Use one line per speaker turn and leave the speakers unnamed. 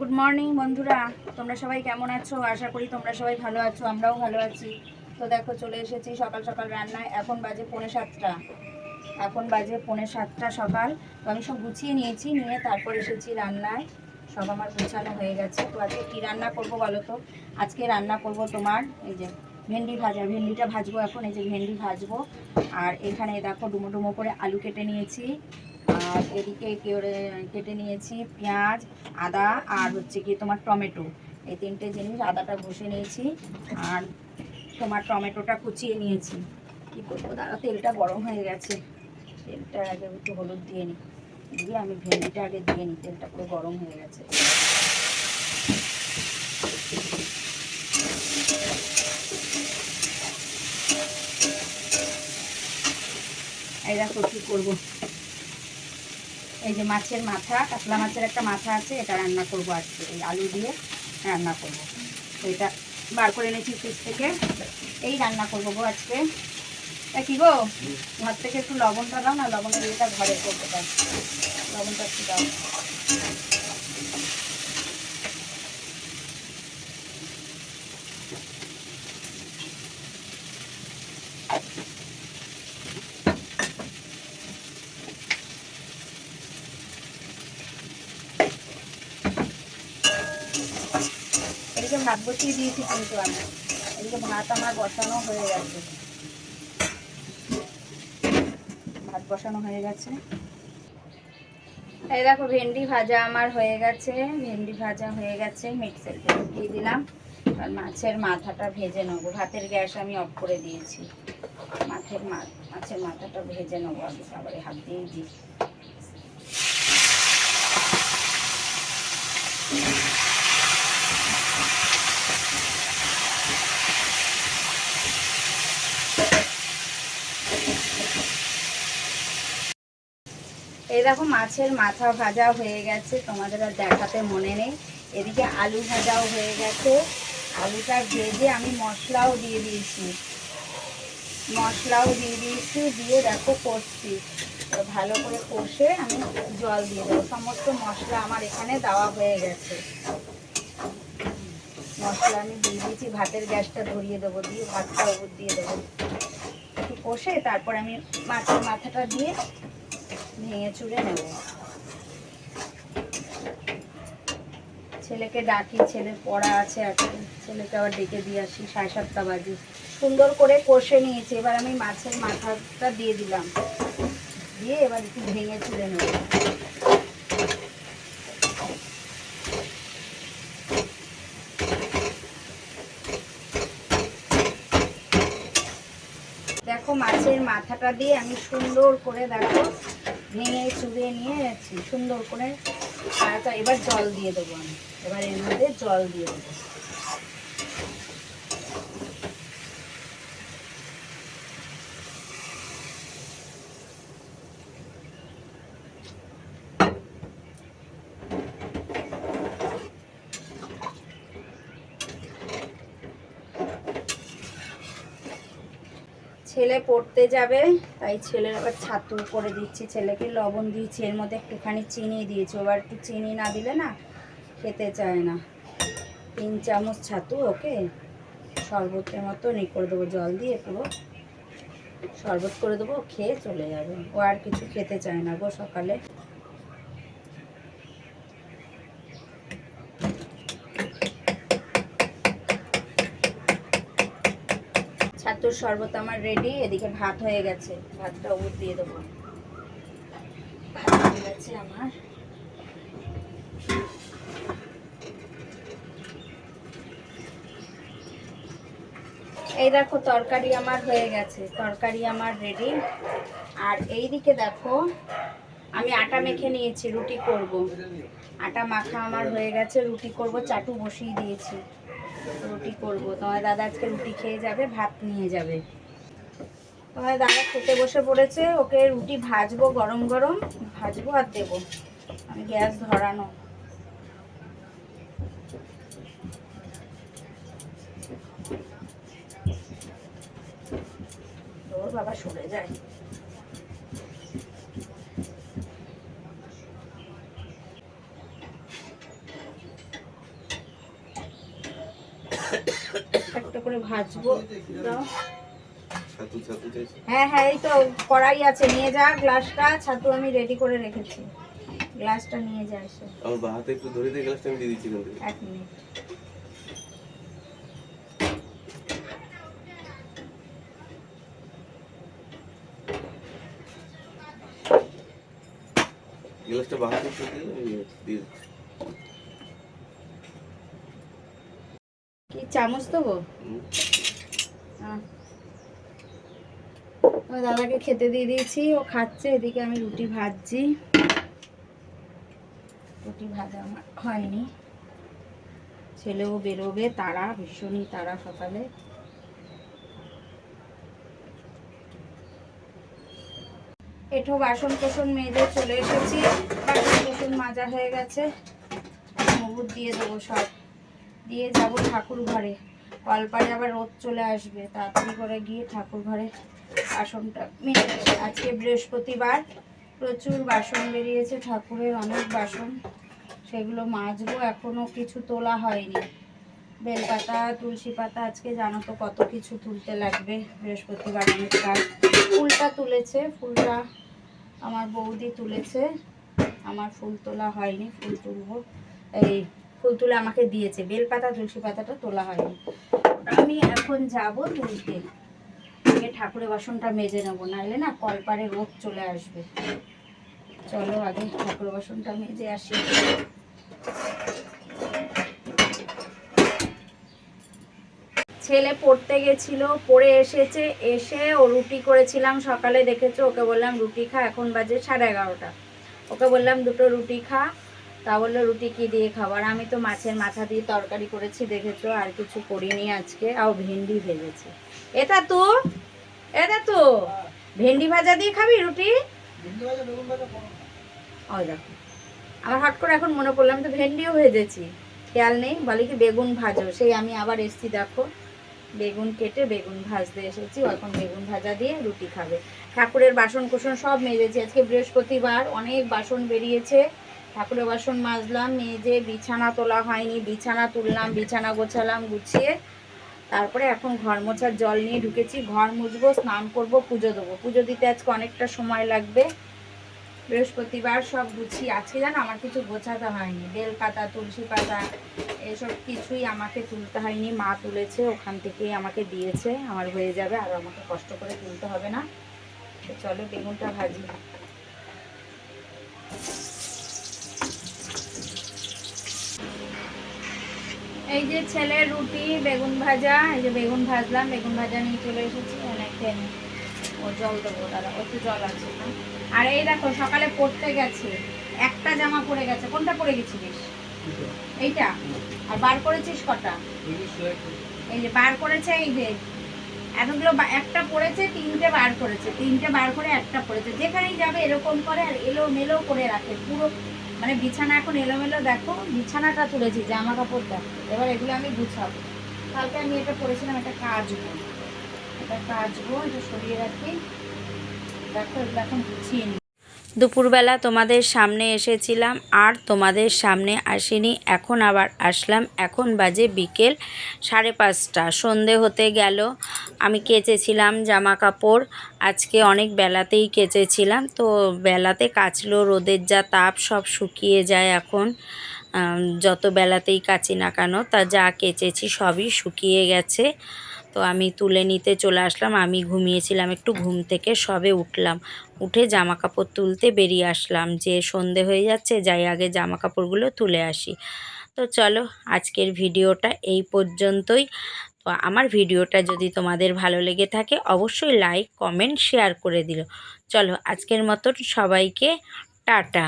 Good morning বন্ধুরা। তোমরা সবাই কেমন আছো? আশা করি তোমরা সবাই ভালো আছো, আমরাও ভালো আছি। তো দেখো, চলে এসেছি সকাল সকাল রান্নায়। এখন বাজে পৌনে সাতটা। এখন বাজে পৌনে সাতটা সকাল। তো আমি সব গুছিয়ে নিয়েছি, নিয়ে তারপর এসেছি রান্নায়। সব আমার গুছানো হয়ে গেছে। তো আজকে কী রান্না করব বলো তো? আজকে রান্না করব তোমার, এই যে ভেন্ডি ভাজা। ভেন্ডিটা ভাজবো এখন, এই যে ভেন্ডি ভাজবো। আর এখানে দেখো ডুমো ডুমো করে আলু কেটে নিয়েছি। আর এদিকে কেটে নিয়েছি? পেঁয়াজ, আদা আর হচ্ছে কি তোমার টমেটো। এই তিনটে জিনিস আদাটা ঘষে নিয়েছি আর তোমার টমেটোটা কুচিয়ে নিয়েছি। কী করব? দাঁড়া তেলটা গরম হয়ে গেছে। তেলটা আগে একটু হলুদ দিয়ে নিই দিয়ে আমি ভেন্ডিটা আগে দিয়ে নিই তেলটা পুরো গরম হয়ে গেছে। এই দেখো কী করব। এই যে মাছের মাথা, কাতলা মাছের একটা মাথা আছে, এটা রান্না করব আজকে। এই আলু দিয়ে রান্না করব। তো এটা বার করে এনেছি ফ্রিজ থেকে। এই রান্না করব গো আজকে। তা কি গো? ঘর থেকে একটু লবণটা দাও না, লবণটা দিয়ে এটা ঘরে করতে পারি লবণটা একটু দাও। এদিকে ভাত বসিয়ে দিয়েছি কিন্তু আমি। এদিকে ভাত আমার বসানো হয়ে গেছে। ভাত বসানো হয়ে গেছে। এই দেখো, ভেন্ডি ভাজা আমার হয়ে গেছে। ভেন্ডি ভাজা হয়ে গেছে মিক্সার দিয়ে দিলাম। আর মাছের মাথাটা ভেজে নেব। ভাতের গ্যাস আমি অফ করে দিয়েছি। মাছের মাছের মাথাটা ভেজে নেব। আগে আবার হাত দিয়ে দিই। এই দেখো মাছের মাথা ভাজা হয়ে গেছে, তোমাদের আর দেখাতে মনে নেই। এদিকে আলু ভাজাও হয়ে গেছে। আলুটা ভেজে আমি মশলাও দিয়ে দিয়েছি। মশলাও দিয়ে দিয়েছি, দিয়ে দেখো কষছি। ভালো করে কষে আমি জল দিয়ে দেবো। সমস্ত মশলা আমার এখানে দেওয়া হয়ে গেছে। মশলা আমি দিয়ে দিয়েছি, ভাতের গ্যাসটা ধরিয়ে দেবো, দিয়ে ভাতটা উপর দিয়ে দেবো। একটু কষে তারপর আমি মাছের মাথাটা দিয়ে ভেঙে চুড়ে নেব। ছেলেকে ডাকি, ছেলে পড়া আছে আজকে ছেলেকে আবার ডেকে দিয়ে আসি, সাড়ে সাতটা বাজে। সুন্দর করে কষে নিয়েছি, এবার আমি মাছের মাথাটা দিয়ে দিলাম। দিয়ে এবার একটু ভেঙে চুড়ে নেব। দেখো, মাছের মাথাটা দিয়ে আমি সুন্দর করে দেখো ভেঙে চুবে নিয়ে সুন্দর করে। এবার জল দিয়ে দেবো আমি। এবার এর মধ্যে জল দিয়ে দেবো। ছেলে পড়তে যাবে, তাই ছেলের আবার ছাতু করে দিচ্ছি ছেলেকে, লবণ দিয়েছি, এর মধ্যে একটুখানি চিনি দিয়েছি এবার একটু চিনি না দিলে না খেতে চায় না। তিন চামচ ছাতু ওকে শরবতের মতো নি করে দেবো, জল দিয়ে পুরো শরবত করে দেবো খেয়ে চলে যাবে। ও আর কিছু খেতে চায় না গো সকালে। ছাতুর শরবত আমার রেডি এদিকে ভাত হয়ে গেছে। ভাতটা উপর দিয়ে দেবো। ভাত গেছে আমার। এই দেখো, তরকারি আমার হয়ে গেছে। তরকারি আমার রেডি আর এই দিকে দেখো, আমি আটা মেখে নিয়েছি, রুটি করব। আটা মাখা আমার হয়ে গেছে, রুটি করব, চাটু বসিয়ে দিয়েছি। রুটি করব। তোমার দাদা আজকে রুটি খেয়ে যাবে, ভাত নিয়ে যাবে। তোমার দাদা খেতে বসে পড়েছে, ওকে রুটি ভাজবো গরম গরম, ভাজবো আর দেবো। আমি গ্যাস ধরানো। ওর বাবা সরে যায়। একটা করে ভাজবো। হ্যাঁ হ্যাঁ এই তো কড়াই আছে। নিয়ে যা গ্লাসটা। ছাতু আমি রেডি করে রেখেছি। গ্লাসটা নিয়ে যা এসে।
আমার বা হাতে একটু ধরে দিয়ে গ্লাসটা আমি দিয়ে দিচ্ছি থেকে।
এক মিনিট।
গ্লাসটা বা হাতে একটু দিয়ে দিয়ে দিচ্ছি
কি চামচ দেবো? দাদাকে খেতে দিয়ে দিয়েছি, ও খাচ্ছে, এদিকে আমি রুটি ভাজছি। রুটি ভাজা আমার হয়নি। ছেলেও বেরোবে, তারা, ভীষণই তারা সকালে। এঠো বাসন কোসন মেজে চলে এসেছি। বাসন কোসন মাজা হয়ে গেছে। মগুর দিয়ে দেবো সব। দিয়ে যাব ঠাকুর ঘরে কলপারে আবার রোদ চলে আসবে, তাড়াতাড়ি করে গিয়ে ঠাকুর ঘরে বাসনটা নেব। আজকে বৃহস্পতিবার, প্রচুর বাসন বেরিয়েছে, ঠাকুরের অনেক বাসন। সেগুলো মাজবো এখনও কিছু তোলা হয়নি। বেলপাতা তুলসী পাতা আজকে জানো তো কত কিছু তুলতে লাগবে। বৃহস্পতিবার অনেক কাজ ফুলটা তুলেছে, ফুলটা আমার বৌদি তুলেছে। আমার ফুল তোলা হয়নি, ফুল তুলবো। এই ফুল তুলে আমাকে দিয়েছে। বেলপাতা, তুলসী পাতাটা তোলা হয়নি। আমি এখন যাব তুলতে। আগে ঠাকুরের বাসনটা মেজে নেব, নাহলে না কলপারে রোদ চলে আসবে। চলো আগে ঠাকুরের বাসনটা মেজে আসি। ছেলে পড়তে গেছিল, পড়ে এসেছে, এসে ও রুটি করেছিলাম সকালে, দেখেছ? ওকে বললাম, রুটি খা, এখন বাজে সাড়ে এগারোটা। ওকে বললাম, দুটো রুটি খা। তা বলল রুটি কি দিয়ে খাবার আমি তো মাছের মাথা দিয়ে তরকারি করেছি দেখেছ? আর কিছু করিনি আজকে আর ভেন্ডি ভেজেছি। এটা তো এটা তো ভেন্ডি ভাজা দিয়ে খাবি রুটি? ওই দেখো আমার হট করে এখন মনে পড়ল আমি তো ভেন্ডিও ভেজেছি। খেয়াল নেই বলে কি বেগুন ভাজো? সেই আমি আবার এসছি দেখো বেগুন কেটে বেগুন ভাজতে এসেছি এখন বেগুন ভাজা দিয়ে রুটি খাবে। ঠাকুরের বাসন কুসন সব মেজেছি আজকে বৃহস্পতিবার অনেক বাসন বেরিয়েছে। ঠাকুরের বাসন মাজলাম মেজে বিছানা তোলা হয়নি, বিছানা তুললাম, বিছানা গোছালাম, গুছিয়ে তারপরে এখন ঘর মোছার জল নিয়ে ঢুকেছি। ঘর মুছবো, স্নান করব, পুজো দেবো। পুজো দিতে আজকে অনেকটা সময় লাগবে। বৃহস্পতিবার সব গুছিয়ে, আজকে জানো আমার কিছু গোছাতে হয়নি। বেল পাতা, তুলসী পাতা, এসব কিছুই আমাকে তুলতে হয়নি। মা তুলেছে, ওখান থেকেই আমাকে দিয়েছে। আমার হয়ে যাবে, আর আমাকে কষ্ট করে তুলতে হবে না। চলো, বেগুনটা ভাজি। এই যে ছেলের রুটি বেগুন ভাজা এই যে বেগুন ভাজলাম বেগুন ভাজা নিয়ে চলে এসেছি অনেক। ও জল দেবো দাদা একটু জল আছে না। আর এই দেখো সকালে পড়তে গেছে একটা জামা পরে গেছে। কোনটা পরে গেছিলিস? এইটা? আর বার করেছিস কটা? এই যে বার করেছে এই যে এতগুলো একটা পড়েছে তিনটে বার করেছে। তিনটে বার করে একটা পড়েছে। যেখানেই যাবে এরকম করে আর এলো মেলো করে রাখে পুরো মানে বিছানা এখন এলোমেলো দেখো, বিছানাটা তুলেছি জামা কাপড় দেখো। এবার এগুলো আমি গুছাবো। কালকে আমি এটা পরেছিলাম একটা কাচবো। এটা কাচবো, এটা সরিয়ে রাখি। দেখো এগুলো এখন গুছিয়ে নিই। দুপুরবেলা তোমাদের সামনে এসেছিলাম আর তোমাদের সামনে আসিনি, এখন আবার আসলাম। এখন বাজে বিকেল সাড়ে পাঁচটা, সন্ধে হতে গেল। আমি কেচেছিলাম জামা কাপড় আজকে অনেক বেলাতেই কেচেছিলাম। তো বেলাতে কাচলো, রোদের যা তাপ সব শুকিয়ে যায় এখন। যত বেলাতেই কাচি না কেন, তা যা কেচেছি সবই শুকিয়ে গেছে। তো আমি তুলে নিতে চলে আসলাম। আমি ঘুমিয়েছিলাম একটু, ঘুম থেকে সবে উঠলাম। উঠে জামা কাপড় তুলতে বেরিয়ে আসলাম যে সন্ধে হয়ে যাচ্ছে, যাই আগে জামা কাপড়গুলো তুলে আসি। তো চলো, আজকের ভিডিওটা এই পর্যন্তই। তো আমার ভিডিওটা যদি তোমাদের ভালো লেগে থাকে, অবশ্যই লাইক কমেন্ট শেয়ার করে দিল। চলো, আজকের মতন সবাইকে টাটা।